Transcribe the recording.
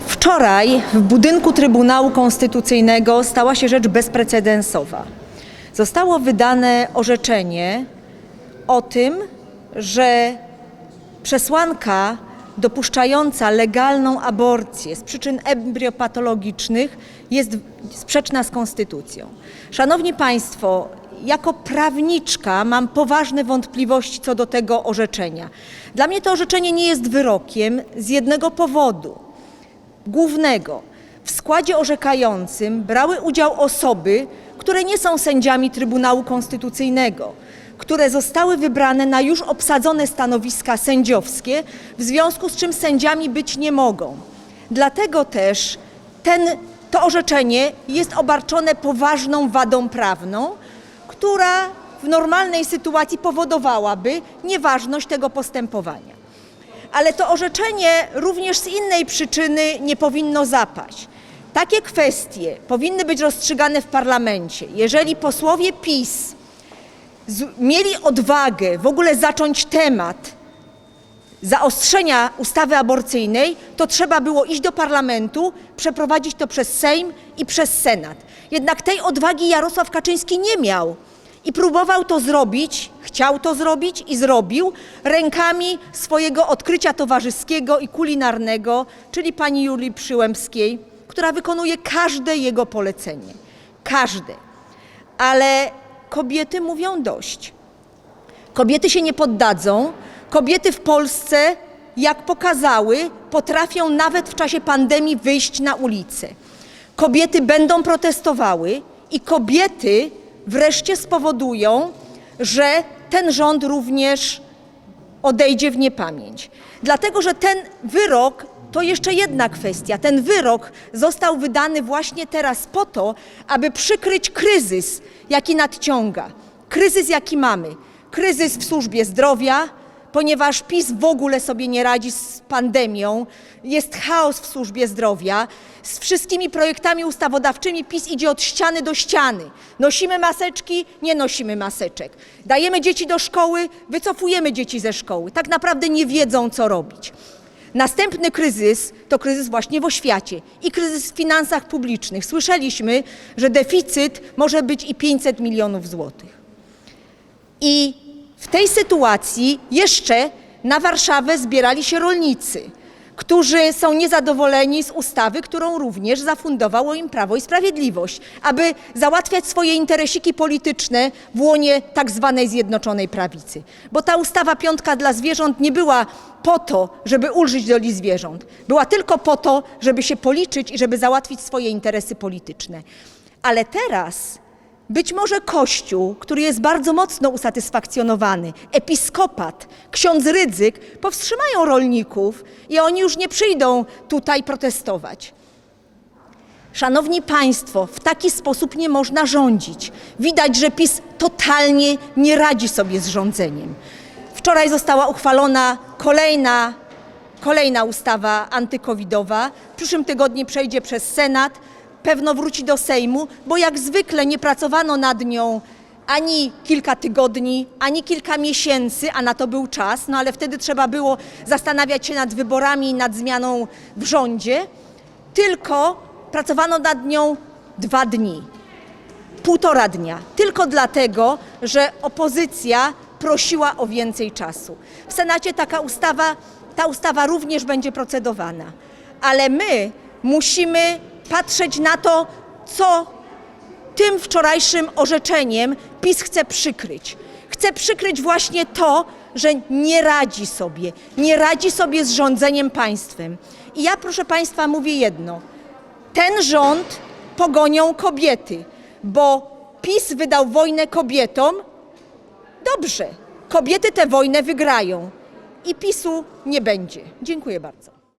Wczoraj w budynku Trybunału Konstytucyjnego stała się rzecz bezprecedensowa. Zostało wydane orzeczenie o tym, że przesłanka dopuszczająca legalną aborcję z przyczyn embriopatologicznych jest sprzeczna z konstytucją. Szanowni Państwo, jako prawniczka mam poważne wątpliwości co do tego orzeczenia. Dla mnie to orzeczenie nie jest wyrokiem z jednego powodu głównego. W składzie orzekającym brały udział osoby, które nie są sędziami Trybunału Konstytucyjnego, które zostały wybrane na już obsadzone stanowiska sędziowskie, w związku z czym sędziami być nie mogą. Dlatego też ten, to orzeczenie jest obarczone poważną wadą prawną, która w normalnej sytuacji powodowałaby nieważność tego postępowania ale to orzeczenie również z innej przyczyny nie powinno zapaść. Takie kwestie powinny być rozstrzygane w parlamencie. Jeżeli posłowie PiS mieli odwagę w ogóle zacząć temat zaostrzenia ustawy aborcyjnej, to trzeba było iść do parlamentu, przeprowadzić to przez Sejm i przez Senat. Jednak tej odwagi Jarosław Kaczyński nie miał i próbował to zrobić, chciał to zrobić i zrobił rękami swojego odkrycia towarzyskiego i kulinarnego, czyli pani Julii Przyłębskiej, która wykonuje każde jego polecenie. Każde. Ale kobiety mówią dość. Kobiety się nie poddadzą. Kobiety w Polsce, jak pokazały, potrafią nawet w czasie pandemii wyjść na ulicę. Kobiety będą protestowały i kobiety wreszcie spowodują, że ten rząd również odejdzie w niepamięć. Dlatego, że ten wyrok to jeszcze jedna kwestia. Ten wyrok został wydany właśnie teraz po to, aby przykryć kryzys, jaki nadciąga. Kryzys, jaki mamy. Kryzys w służbie zdrowia, ponieważ PiS w ogóle sobie nie radzi z pandemią, jest chaos w służbie zdrowia. Z wszystkimi projektami ustawodawczymi PiS idzie od ściany do ściany. Nosimy maseczki, nie nosimy maseczek. Dajemy dzieci do szkoły, wycofujemy dzieci ze szkoły. Tak naprawdę nie wiedzą, co robić. Następny kryzys to kryzys właśnie w oświacie i kryzys w finansach publicznych. Słyszeliśmy, że deficyt może być i 500 milionów złotych. I w tej sytuacji jeszcze na Warszawę zbierali się rolnicy, którzy są niezadowoleni z ustawy, którą również zafundowało im Prawo i Sprawiedliwość, aby załatwiać swoje interesiki polityczne w łonie tak zwanej Zjednoczonej Prawicy. Bo ta ustawa piątka dla zwierząt nie była po to, żeby ulżyć doli zwierząt. Była tylko po to, żeby się policzyć i żeby załatwić swoje interesy polityczne. Ale teraz być może Kościół, który jest bardzo mocno usatysfakcjonowany, episkopat, ksiądz Rydzyk powstrzymają rolników i oni już nie przyjdą tutaj protestować. Szanowni Państwo, w taki sposób nie można rządzić. Widać, że PiS totalnie nie radzi sobie z rządzeniem. Wczoraj została uchwalona kolejna, kolejna ustawa antykowidowa. W przyszłym tygodniu przejdzie przez Senat pewno wróci do Sejmu, bo jak zwykle nie pracowano nad nią ani kilka tygodni, ani kilka miesięcy, a na to był czas, no ale wtedy trzeba było zastanawiać się nad wyborami nad zmianą w rządzie, tylko pracowano nad nią dwa dni, półtora dnia, tylko dlatego, że opozycja prosiła o więcej czasu. W Senacie taka ustawa, ta ustawa również będzie procedowana, ale my musimy patrzeć na to, co tym wczorajszym orzeczeniem PiS chce przykryć. Chce przykryć właśnie to, że nie radzi sobie, nie radzi sobie z rządzeniem państwem. I ja, proszę Państwa, mówię jedno. Ten rząd pogonią kobiety, bo PiS wydał wojnę kobietom. Dobrze, kobiety tę wojnę wygrają i PiSu nie będzie. Dziękuję bardzo.